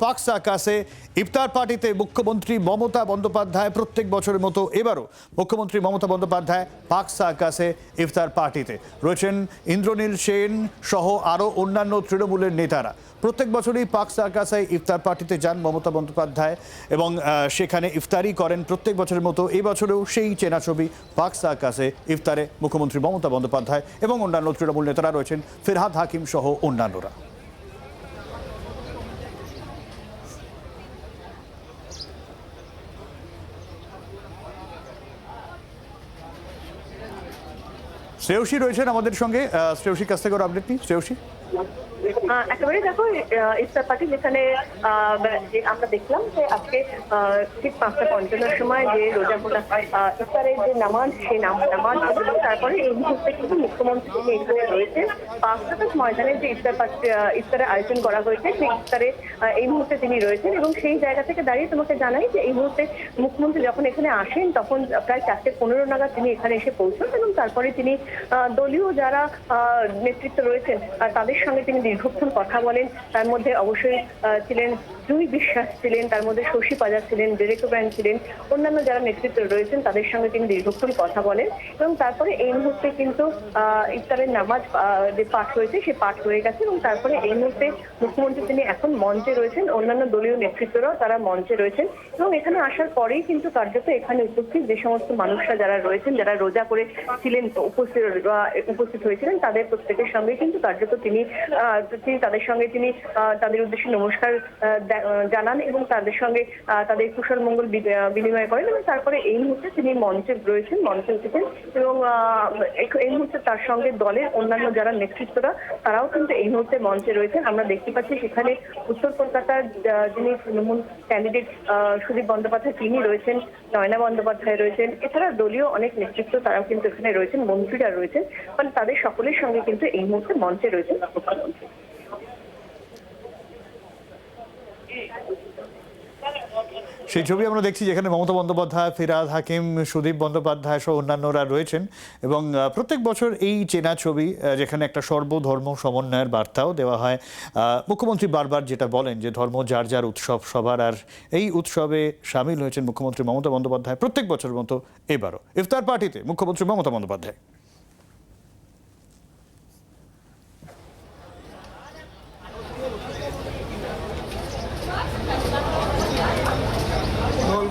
পাক সাকাসে ইফতার পার্টিতে মুখ্যমন্ত্রী মমতা বন্দ্যোপাধ্যায় প্রত্যেক বছরের মতো এবারও মুখ্যমন্ত্রী মমতা বন্দ্যোপাধ্যায় পাক সাকাসে ইফতার পার্টিতে। রয়েছেন ইন্দ্রনীল সেন সহ আরও অন্যান্য তৃণমূলের নেতারা। প্রত্যেক বছরই পাক সার্কাসে ইফতার পার্টিতে যান মমতা বন্দ্যোপাধ্যায় এবং সেখানে ইফতারি করেন প্রত্যেক বছরের মতো। এবছরেও সেই চেনা ছবি পাক সার্কাসে ইফতারে মুখ্যমন্ত্রী মমতা বন্দ্যোপাধ্যায় এবং অন্যান্য তৃণমূল নেতারা রয়েছেন, ফিরহাদ হাকিম সহ অন্যান্যরা। শ্রেয়সী রয়েছেন আমাদের সঙ্গে। শ্রেয়সীর কাছ থেকে আপডেট নিই। শ্রেয়সী? একেবারে দেখো ইফতার পার্টি যেখানে আমরা দেখলাম যে আজকে ঠিক পাঁচটা সময় যে ইফতারের যে নামাজ নামাজ তারপরে এই মুহূর্তে কিন্তু মুখ্যমন্ত্রী তিনি এখানে পাঁচটা ময়দানে যে ইফতার পার্টি ইফতারের আয়োজন করা হয়েছে, সেই ইফতারে এই মুহূর্তে তিনি রয়েছেন এবং সেই জায়গা থেকে দাঁড়িয়ে তোমাকে জানাই যে এই মুহূর্তে মুখ্যমন্ত্রী যখন এখানে আসেন, তখন প্রায় চারটে পনেরো নাগাদ তিনি এখানে এসে পৌঁছন এবং তারপরে তিনি দলীয় যারা নেতৃত্ব রয়েছেন তাদের সঙ্গে তিনি দীর্ঘক্ষণ কথা বলেন। তার মধ্যে অবশ্যই ছিলেন জুই বিশ্বাস ছিলেন, তার মধ্যে শশী পাজা ছিলেন ডেরেক ব্যান ছিলেন, অন্যান্য যারা নেতৃত্ব রয়েছেন, তাদের সঙ্গে তিনি দীর্ঘক্ষণ কথা বলেন এবং তারপরে এই মুহূর্তে কিন্তু ইফতারের নামাজ যে পাঠ হয়েছে সে পাঠ হয়ে গেছে এবং তারপরে এই মুহূর্তে মুখ্যমন্ত্রী তিনি এখন মঞ্চে রয়েছেন, অন্যান্য দলীয় নেতৃত্বরাও তারা মঞ্চে রয়েছেন এবং এখানে আসার পরেই কিন্তু কার্যত এখানে উপস্থিত যে সমস্ত মানুষরা যারা রয়েছেন, যারা রোজা করে ছিলেন, উপস্থিত উপস্থিত হয়েছিলেন, তাদের প্রত্যেকের সঙ্গে কিন্তু কার্যত তিনি তিনি তাদের সঙ্গে তিনি তাদের উদ্দেশ্যে নমস্কার জানান এবং তাদের সঙ্গে তাদের কুশল মঙ্গল বিনিময় করেন এবং তারপরে এই মুহূর্তে তিনি মঞ্চে রয়েছেন, মঞ্চে উঠেছেন এবং এই মুহূর্তে তার সঙ্গে দলের অন্যান্য যারা নেতৃত্বরা, তারাও কিন্তু এই মুহূর্তে মঞ্চে রয়েছেন। আমরা দেখতে পাচ্ছি সেখানে উত্তর কলকাতার যিনি তৃণমূল ক্যান্ডিডেট সুদীপ বন্দ্যোপাধ্যায়, তিনি রয়েছেন, নয়না বন্দ্যোপাধ্যায় রয়েছেন, এছাড়া দলীয় অনেক নেতৃত্ব তারাও কিন্তু এখানে রয়েছেন, মন্ত্রীরা রয়েছেন মানে তাদের সকলের সঙ্গে কিন্তু এই মুহূর্তে মঞ্চে রয়েছেন। মুখ্যমন্ত্রী সেই ছবি আমরা দেখছি যেখানে মমতা বন্দ্যোপাধ্যায়, ফিরাদ হাকিম, সুদীপ বন্দ্যোপাধ্যায় সহ অন্যান্যরা রয়েছেন এবং প্রত্যেক বছর এই চেনা ছবি যেখানে একটা সর্বধর্ম সমন্বয়ের বার্তাও দেওয়া হয়। মুখ্যমন্ত্রী বারবার যেটা বলেন যে ধর্ম যার যার উৎসব, সবার আর এই উৎসবে সামিল হয়েছেন মুখ্যমন্ত্রী মমতা বন্দ্যোপাধ্যায় প্রত্যেক বছরের মতো এবারও। ইফতার পার্টিতে মুখ্যমন্ত্রী মমতা বন্দ্যোপাধ্যায় বল বল হ্যাঁ হ্যাঁ